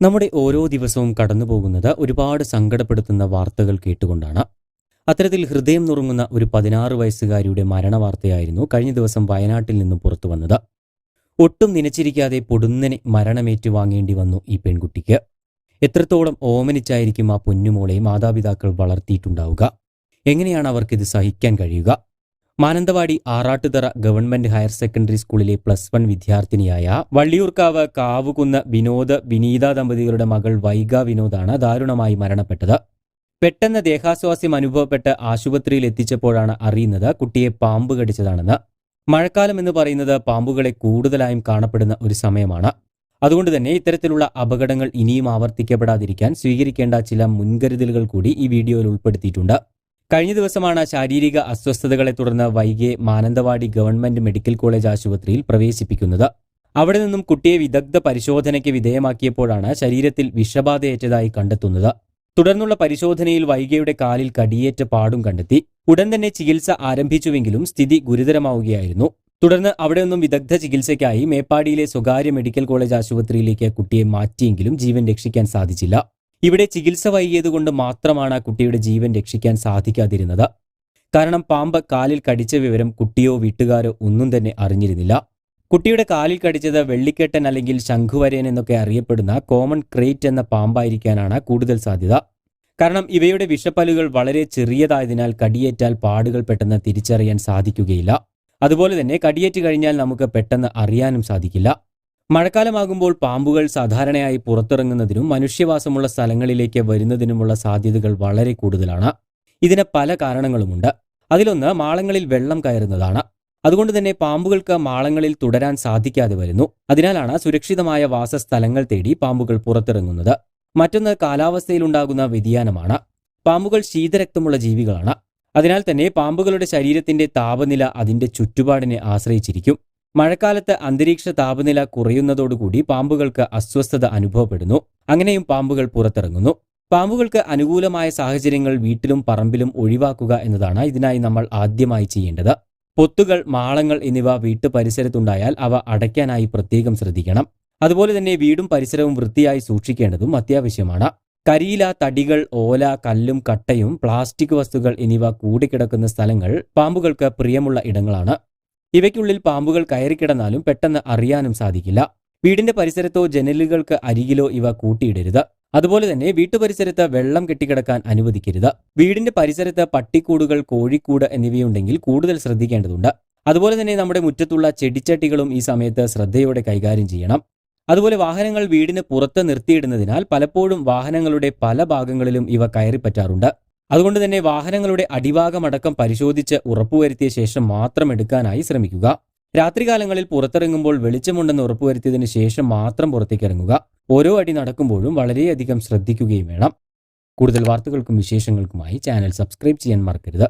നമ്മുടെ ഓരോ ദിവസവും കടന്നു പോകുന്നത് ഒരുപാട് സങ്കടപ്പെടുത്തുന്ന വാർത്തകൾ കേട്ടുകൊണ്ടാണ്. അത്തരത്തിൽ ഹൃദയം നുറുങ്ങുന്ന ഒരു പതിനാറ് വയസ്സുകാരിയുടെ മരണവാർത്തയായിരുന്നു കഴിഞ്ഞ ദിവസം വയനാട്ടിൽ നിന്നും പുറത്തു വന്നത്. ഒട്ടും നനച്ചിരിക്കാതെ പൊടുന്നനെ മരണമേറ്റു വാങ്ങേണ്ടി വന്നു ഈ പെൺകുട്ടിക്ക്. എത്രത്തോളം ഓമനിച്ചായിരിക്കും ആ പൊന്നുമോളെ മാതാപിതാക്കൾ വളർത്തിയിട്ടുണ്ടാവുക? എങ്ങനെയാണ് അവർക്കിത് സഹിക്കാൻ കഴിയുക? Mananthavady Arattuthara government higher secondary സ്കൂളിലെ പ്ലസ് വൺ വിദ്യാർത്ഥിനിയായ വള്ളിയൂർക്കാവ് കാവുകുന്ന് വിനോദ് വിനീത ദമ്പതികളുടെ മകൾ വൈഗ വിനോദാണ് ദാരുണമായി മരണപ്പെട്ടത്. പെട്ടെന്ന് ദേഹാസ്വാസ്യം അനുഭവപ്പെട്ട് ആശുപത്രിയിൽ എത്തിച്ചപ്പോഴാണ് അറിയുന്നത് കുട്ടിയെ പാമ്പ് കടിച്ചതാണെന്ന്. മഴക്കാലം എന്ന് പറയുന്നത് പാമ്പുകളെ കൂടുതലായും കാണപ്പെടുന്ന ഒരു സമയമാണ്. അതുകൊണ്ട് തന്നെ ഇത്തരത്തിലുള്ള അപകടങ്ങൾ ഇനിയും ആവർത്തിക്കപ്പെടാതിരിക്കാൻ സ്വീകരിക്കേണ്ട ചില മുൻകരുതലുകൾ കൂടി ഈ വീഡിയോയിൽ ഉൾപ്പെടുത്തിയിട്ടുണ്ട്. കഴിഞ്ഞ ദിവസമാണ് ശാരീരിക അസ്വസ്ഥതകളെ തുടർന്ന് വൈകിയെ മാനന്തവാടി ഗവൺമെന്റ് മെഡിക്കൽ കോളേജ് ആശുപത്രിയിൽ പ്രവേശിപ്പിക്കുന്നത്. അവിടെ നിന്നും കുട്ടിയെ വിദഗ്ധ പരിശോധനയ്ക്ക് വിധേയമാക്കിയപ്പോഴാണ് ശരീരത്തിൽ വിഷബാധയേറ്റതായി കണ്ടെത്തുന്നത്. തുടർന്നുള്ള പരിശോധനയിൽ വൈഗയുടെ കാലിൽ കടിയേറ്റ പാടും കണ്ടെത്തി. ഉടൻ തന്നെ ചികിത്സ ആരംഭിച്ചുവെങ്കിലും സ്ഥിതി ഗുരുതരമാവുകയായിരുന്നു. തുടർന്ന് അവിടെ നിന്നും വിദഗ്ധ ചികിത്സയ്ക്കായി മേപ്പാടിയിലെ സ്വകാര്യ മെഡിക്കൽ കോളേജ് ആശുപത്രിയിലേക്ക് കുട്ടിയെ മാറ്റിയെങ്കിലും ജീവൻ രക്ഷിക്കാൻ സാധിച്ചില്ല. ഇവിടെ ചികിത്സ വൈകിയതുകൊണ്ട് മാത്രമാണ് ആ കുട്ടിയുടെ ജീവൻ രക്ഷിക്കാൻ സാധിക്കാതിരുന്നത്. കാരണം പാമ്പ് കാലിൽ കടിച്ച വിവരം കുട്ടിയോ വീട്ടുകാരോ ഒന്നും തന്നെ അറിഞ്ഞിരുന്നില്ല. കുട്ടിയുടെ കാലിൽ കടിച്ചത് വെള്ളിക്കെട്ടൻ അല്ലെങ്കിൽ ശംഖുവരയൻ എന്നൊക്കെ അറിയപ്പെടുന്ന കോമൺ ക്രേറ്റ് എന്ന പാമ്പായിരിക്കാനാണ് കൂടുതൽ സാധ്യത. കാരണം ഇവയുടെ വിഷപ്പലുകൾ വളരെ ചെറിയതായതിനാൽ കടിയേറ്റാൽ പാടുകൾ പെട്ടെന്ന് തിരിച്ചറിയാൻ സാധിക്കുകയില്ല. അതുപോലെ തന്നെ കടിയേറ്റ് കഴിഞ്ഞാൽ നമുക്ക് പെട്ടെന്ന് അറിയാനും സാധിക്കില്ല. മഴക്കാലമാകുമ്പോൾ പാമ്പുകൾ സാധാരണയായി പുറത്തിറങ്ങുന്നതിനും മനുഷ്യവാസമുള്ള സ്ഥലങ്ങളിലേക്ക് വരുന്നതിനുമുള്ള സാധ്യതകൾ വളരെ കൂടുതലാണ്. ഇതിന് പല കാരണങ്ങളുമുണ്ട്. അതിലൊന്ന് മാളങ്ങളിൽ വെള്ളം കയറുന്നതാണ്. അതുകൊണ്ട് തന്നെ പാമ്പുകൾക്ക് മാളങ്ങളിൽ തുടരാൻ സാധിക്കാതെ വരുന്നു. അതിനാലാണ് സുരക്ഷിതമായ വാസസ്ഥലങ്ങൾ തേടി പാമ്പുകൾ പുറത്തിറങ്ങുന്നത്. മറ്റൊന്ന് കാലാവസ്ഥയിലുണ്ടാകുന്ന വ്യതിയാനമാണ്. പാമ്പുകൾ ശീതരക്തമുള്ള ജീവികളാണ്. അതിനാൽ തന്നെ പാമ്പുകളുടെ ശരീരത്തിന്റെ താപനില അതിന്റെ ചുറ്റുപാടിനെ ആശ്രയിച്ചിരിക്കും. മഴക്കാലത്ത് അന്തരീക്ഷ താപനില കുറയുന്നതോടുകൂടി പാമ്പുകൾക്ക് അസ്വസ്ഥത അനുഭവപ്പെടുന്നു. അങ്ങനെയും പാമ്പുകൾ പുറത്തിറങ്ങുന്നു. പാമ്പുകൾക്ക് അനുകൂലമായ സാഹചര്യങ്ങൾ വീട്ടിലും പറമ്പിലും ഒഴിവാക്കുക എന്നതാണ് ഇതിനായി നമ്മൾ ആദ്യമായി ചെയ്യേണ്ടത്. പൊത്തുകൾ മാളങ്ങൾ എന്നിവ വീട്ടു പരിസരത്തുണ്ടായാൽ അവ അടയ്ക്കാനായി പ്രത്യേകം ശ്രദ്ധിക്കണം. അതുപോലെ തന്നെ വീടും പരിസരവും വൃത്തിയായി സൂക്ഷിക്കേണ്ടതും അത്യാവശ്യമാണ്. കരിയില തടികൾ ഓല കല്ലും കട്ടയും പ്ലാസ്റ്റിക് വസ്തുക്കൾ എന്നിവ കൂടിക്കിടക്കുന്ന സ്ഥലങ്ങൾ പാമ്പുകൾക്ക് പ്രിയമുള്ള ഇടങ്ങളാണ്. ഇവയ്ക്കുള്ളിൽ പാമ്പുകൾ കയറിക്കിടന്നാലും പെട്ടെന്ന് അറിയാനും സാധിക്കില്ല. വീടിന്റെ പരിസരത്തോ ജനലുകൾക്ക് അരികിലോ ഇവ കൂട്ടിയിടരുത്. അതുപോലെ തന്നെ വീട്ടുപരിസരത്ത് വെള്ളം കെട്ടിക്കിടക്കാൻ അനുവദിക്കരുത്. വീടിന്റെ പരിസരത്ത് പട്ടിക്കൂടുകൾ കോഴിക്കൂട് എന്നിവയുണ്ടെങ്കിൽ കൂടുതൽ ശ്രദ്ധിക്കേണ്ടതുണ്ട്. അതുപോലെ തന്നെ നമ്മുടെ മുറ്റത്തുള്ള ചെടിച്ചട്ടികളും ഈ സമയത്ത് ശ്രദ്ധയോടെ കൈകാര്യം ചെയ്യണം. അതുപോലെ വാഹനങ്ങൾ വീടിന് പുറത്ത് നിർത്തിയിടുന്നതിനാൽ പലപ്പോഴും വാഹനങ്ങളുടെ പല ഭാഗങ്ങളിലും ഇവ കയറിപ്പറ്റാറുണ്ട്. അതുകൊണ്ട് തന്നെ വാഹനങ്ങളുടെ അടിഭാഗമടക്കം പരിശോധിച്ച് ഉറപ്പുവരുത്തിയ ശേഷം മാത്രം എടുക്കാനായി ശ്രമിക്കുക. രാത്രികാലങ്ങളിൽ പുറത്തിറങ്ങുമ്പോൾ വെളിച്ചമുണ്ടെന്ന് ഉറപ്പുവരുത്തിയതിന് ശേഷം മാത്രം പുറത്തേക്ക് ഇറങ്ങുക ഓരോ അടി നടക്കുമ്പോഴും വളരെയധികം ശ്രദ്ധിക്കുകയും വേണം. കൂടുതൽ വാർത്തകൾക്കും വിശേഷങ്ങൾക്കുമായി ചാനൽ സബ്സ്ക്രൈബ് ചെയ്യാൻ മറക്കരുത്.